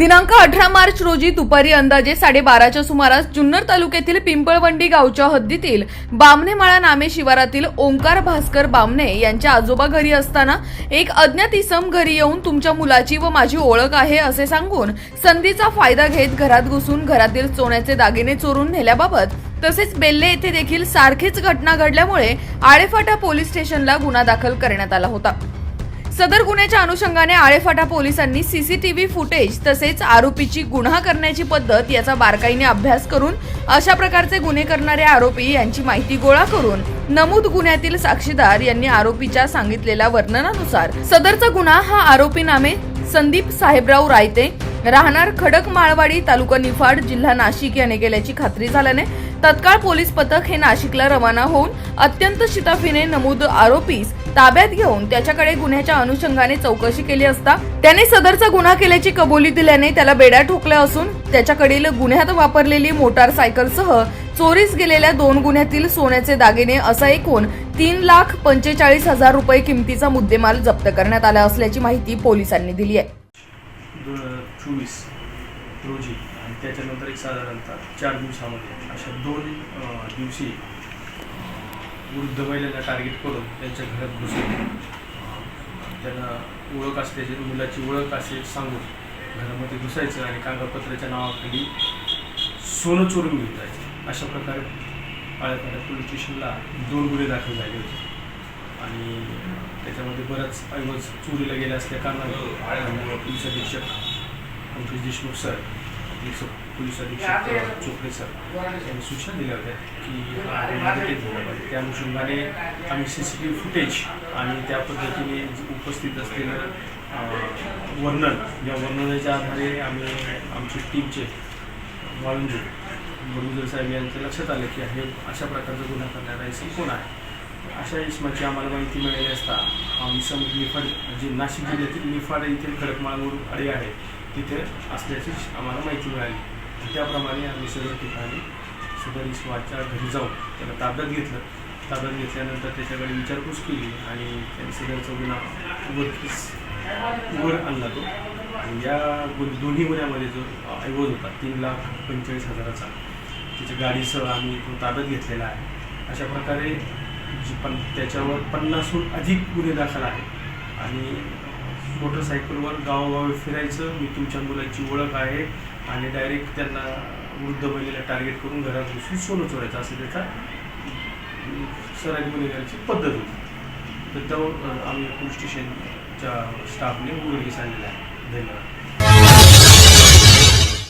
दिनांक अठरा मार्च रोजी दुपारी अंदाजे साडेबाराच्या सुमारास जुन्नर तालुक्यातील पिंपळवंडी गावच्या हद्दीतील बामणेमाळा नामे शिवारातील ओंकार भास्कर बामणे यांच्या आजोबा घरी असताना एक अज्ञात इसम घरी येऊन तुमच्या मुलाची व माझी ओळख आहे असे सांगून संधीचा फायदा घेत घरात घुसून घरातील सोन्याचे दागिने चोरून नेल्याबाबत तसेच बेल्ले येथे देखील सारखीच घटना घडल्यामुळे आळेफाटा पोलीस स्टेशनला गुन्हा दाखल करण्यात आला होता. सदर गुन्ह्याच्या अनुषंगाने आळेफाटा पोलिसांनी सीसीटीव्ही फुटेज तसेच आरोपीची गुन्हा करण्याची पद्धत याचा बारकाईने अभ्यास करून अशा प्रकारचे गुन्हे करणारे आरोपी यांची माहिती गोळा करून नमूद गुन्ह्यातील साक्षीदार यांनी आरोपीच्या सांगितलेल्या वर्णनानुसार. सदरचा गुन्हा हा आरोपी नामे संदीप साहेबराव रायते राहणार खडक माळवाडी तालुका निफाड जिल्हा नाशिक याने गेल्याची खात्री झाल्याने तत्काळ पोलीस पथक हे नाशिकला रवाना होऊन अत्यंत शिताफीने नमूद आरोपीस ताब्यात घेऊन त्याच्याकडे गुन्ह्याच्या अनुषंगाने चौकशी केली असता त्याने सदरचा गुन्हा केल्याची कबुली दिल्याने त्याला बेड्या ठोकल्या असून त्याच्याकडील गुन्ह्यात वापरलेली मोटारसायकलसह चोरीस गेलेल्या दोन गुन्ह्यातील सोन्याचे दागिने असा एकूण तीन लाख पंचेचाळीस हजार रुपये किमतीचा मुद्देमाल जप्त करण्यात आला असल्याची माहिती पोलिसांनी दिली आहे. दोन चोवीस रोजी आणि त्याच्यानंतर एक साधारणतः चार दिवसामध्ये अशा दोन दिवशी वृद्ध महिलेला टार्गेट करून त्यांच्या घरात घुसून त्यांना ओळख असल्याची मुलाची ओळख असे सांगून घरामध्ये घुसायचं आणि कागदपत्राच्या नावाखाली सोनं चोरून घेऊन जायचं. अशा प्रकारे पाळ्यापाड्या पोलीस स्टेशनला दोन गुन्हे दाखल झाले होते. आणि त्याच्यामध्ये बराच ऐवज चोरीला गेल्या असल्या कारणाने पोलीस अधीक्षक Pankaj Deshmukh sir police police अधीक्षक चोपडे सर यांनी सूचना दिल्या होत्या की हा गुन्हा पाहिजे. त्या अनुषंगाने आम्ही C C T V footage आणि त्या पद्धतीने उपस्थित असलेलं वर्णन या वर्णनाच्या आधारे आम्ही आमच्या टीमचे वाळुंजे गुरुजर साहेब यांच्या लक्षात आलं की हे अशा प्रकारचा गुन्हा करणारा कोण आहे? अशा इसमाची आम्हाला माहिती मिळाली असता आम्ही इसम निफाड जे म्हणजे नाशिक जिल्ह्यातील निफाड येथील खडकमाळमूळ अडे आहे. तिथे असल्याची आम्हाला माहिती मिळाली. त्याप्रमाणे आम्ही सर्व ठिकाणी सुधर इस्माच्या घरी जाऊन त्याला ताब्यात घेतलं. ताब्यात घेतल्यानंतर त्याच्याकडे विचारपूस केली आणि त्यांनी सदरचा गुन्हा उघडकीस उघड आणला तो. आणि या दोन्ही गुन्ह्यामध्ये जो ऐवज होता तीन लाख पंचेचाळीस हजाराचा त्याच्या गाडीसह आम्ही तो ताब्यात घेतलेला आहे. अशा प्रकारे जी पण त्याच्यावर पन्नासहून अधिक गुन्हे दाखल आहेत. आणि मोटरसायकलवर गावोगावी फिरायचं मी तुमच्या मुलाची ओळख आहे आणि डायरेक्ट त्यांना वृद्ध महिलेला टार्गेट करून घरात घुसून सोनं चोरायचं असं त्याचा सराई गुन्हेगारीची पद्धत होती. तर तो आम्ही पोलीस स्टेशनच्या स्टाफने उघडकीस आणलेला आहे. धन्यवाद.